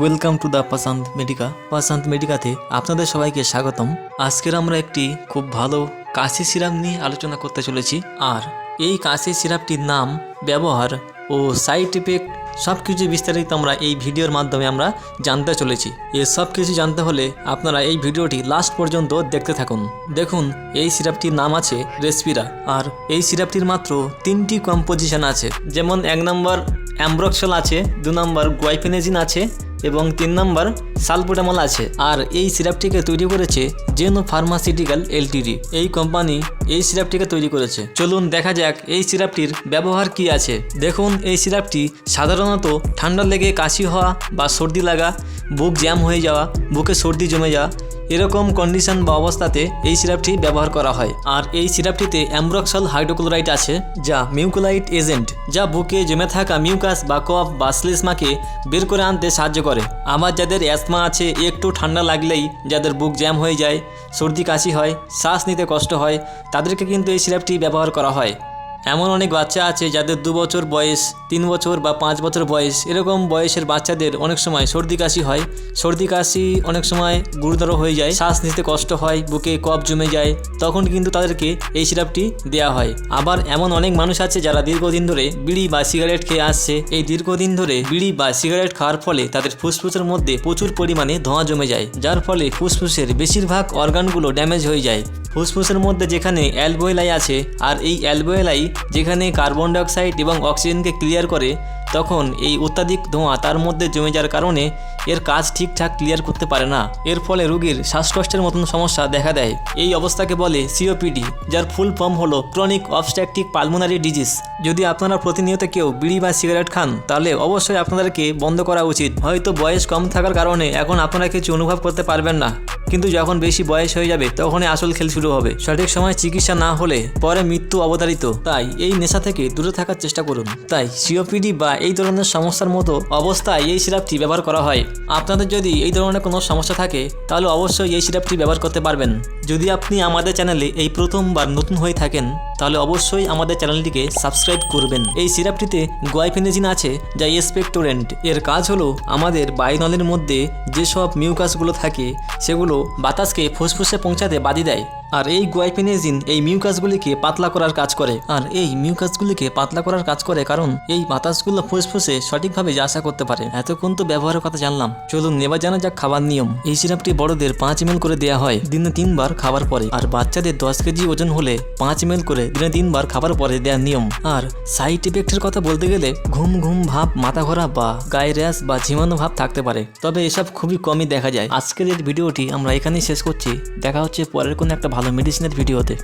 Welcome to the Pasanta Medica Pasanta মেডিকাতে আপনাদের সবাইকে স্বাগতম। আজকের আমরা একটি খুব ভালো কাশি সিরাপ নিয়ে আলোচনা করতে চলেছি। আর এই কাশি সিরাপটির নাম, ব্যবহার ও সাইড ইফেক্ট সব কিছু বিস্তারিত আমরা এই ভিডিওর মাধ্যমে আমরা জানতে চলেছি। এ সব কিছু জানতে হলে আপনারা এই ভিডিওটি লাস্ট পর্যন্ত দেখতে থাকুন। দেখুন, এই সিরাপটির নাম আছে রেসপিরা আর এই সিরাপটির মাত্র তিনটি কম্পোজিশন আছে। যেমন এক নম্বর অ্যাম্ব্রক্সল আছে, দু নম্বর গুয়াইফেনেজিন আছে এবং তিন নম্বর সালপুটামল আছে আর এই সিরাপটিকে তৈরি করেছে Zeno pharmaceutical L T D. এই কোম্পানি এই সিরাপটিকে তৈরি করেছে। চলুন দেখা যাক এই সিরাপটির ব্যবহার কি আছে। দেখুন, এই সিরাপটি সাধারণত ঠান্ডা লেগে কাশি হওয়া বা সর্দি লাগা, বুক জ্যাম হয়ে যাওয়া, বুকে সর্দি জমে যাওয়া, এরকম কন্ডিশন বা অবস্থাতে এই সিরাপটি ব্যবহার করা হয়। আর এই সিরাপটিতে অ্যাম্ব্রক্সল হাইড্রোক্লোরাইড আছে, যা মিউকোলাইট এজেন্ট, যা বুকে জমে থাকা মিউকাস বা কফ বা শ্লেষ্মাকে বের করে আনতে সাহায্য করে। আমার যাদের অ্যাসমা আছে, একটু ঠান্ডা লাগলেই যাদের বুক জ্যাম হয়ে যায়, সর্দি কাশি হয়, শ্বাস নিতে কষ্ট হয়, তাদেরকে কিন্তু এই সিরাপটি ব্যবহার করা হয়। এমন অনেক বাচ্চা আছে যাদের দু বছর বয়স, তিন বছর বা পাঁচ বছর বয়স। এরকম বয়সের বাচ্চাদের অনেক সময় সর্দি কাশি হয়। সর্দি কাশি অনেক সময় গুরুতর হয়ে যায়, শ্বাস নিতে কষ্ট হয়, বুকে কফ জমে যায়। তখন কিন্তু তাদেরকে এই সিরাপটি দেওয়া হয়। আবার এমন অনেক মানুষ আছে যারা দীর্ঘদিন ধরে বিড়ি বা সিগারেট খেয়ে আসছে। এই দীর্ঘদিন ধরে বিড়ি বা সিগারেট খাওয়ার ফলে তাদের ফুসফুসের মধ্যে প্রচুর পরিমাণে ধোঁয়া জমে যায়, যার ফলে ফুসফুসের বেশিরভাগ অর্গানগুলো ড্যামেজ হয়ে যায়। ফুসফুসের মধ্যে যেখানে অ্যালবোয়েলাই আছে, আর এই অ্যালবোয়েলাই যেখানে কার্বন ডাইঅক্সাইড এবং অক্সিজেনকে ক্লিয়ার করে, তখন এই অত্যাধিক ধোঁয়া তার মধ্যে জমে যাওয়ার কারণে এর কাজ ঠিকঠাক ক্লিয়ার করতে পারে না। এর ফলে রোগীর শ্বাসকষ্টের মতন সমস্যা দেখা দেয়। এই অবস্থাকে বলে সিওপিডি যার ফুল ফর্ম হলো ক্রনিক অবস্ট্রাকটিক পালমোনারি ডিজিজ যদি আপনারা প্রতিনিয়ত কেউ বিড়ি বা সিগারেট খান, তাহলে অবশ্যই আপনাদেরকে বন্ধ করা উচিত। হয়তো বয়স কম থাকার কারণে এখন আপনারা কিছু অনুভব করতে পারবেন না। কিন্তু যখন বেশি বয়স হয়ে যাবে, তখনই আসল খেল শুরু হবে। সঠিক সময় চিকিৎসা না হলে পরে মৃত্যু অবতারিত তাই এই নেশা থেকে দূরে থাকার চেষ্টা করুন। তাই সিওপিডি বা এই ধরনের সমস্যার মতো অবস্থায় এই সিরাপটি ব্যবহার করা হয়। আপনাদের যদি এই ধরনের কোনো সমস্যা থাকে, তাহলে অবশ্যই এই সিরাপটি ব্যবহার করতে পারবেন। যদি আপনি আমাদের চ্যানেলে এই প্রথমবার নতুন হয়ে থাকেন তাহলে অবশ্যই আমাদের চ্যানেলটিকে সাবস্ক্রাইব করবেন। এই সিরাপটিতে গোয়াইফেনেজিন আছে, যা এসপেক্টোরেন্ট এর কাজ হলো আমাদের বায়ুনলের মধ্যে যেসব মিউকাসগুলো থাকে, সেগুলো বাতাসকে ফুসফুসে পৌঁছাতে বাধি দেয়। আর এই গুয়াইফেনেজিন এই মিউকাসগুলিকে পাতলা করার কাজ করে। আর এই মিউকাসগুলিকে পাতলা করার কাজ করে কারণ এই বাতাসগুলো ফুসফুসে সঠিকভাবে যাসা করতে পারে। এতক্ষণ তো ব্যবহারের কথা জানলাম। চলুন নেবার জানা যাক খাবার নিয়ম। এই সিরাপটি বড়দের পাঁচ এম করে দেওয়া হয়, দিনে তিনবার খাবার পরে। আর বাচ্চাদের দশ কেজি ওজন হলে পাঁচ এম করে দিনে তিনবার খাবার পরে দেওয়ার নিয়ম। আর সাইড ইফেক্টের কথা বলতে গেলে ঘুম ঘুম ভাব, মাথা ঘোরা বা গায়ে র্যাশ বা ঝিমানো ভাব থাকতে পারে। তবে এসব খুবই কমই দেখা যায়। আজকের এই ভিডিওটি আমরা এখানেই শেষ করছি। দেখা হচ্ছে পরের কোনো একটা ভালো মেডিসিনের ভিডিওতে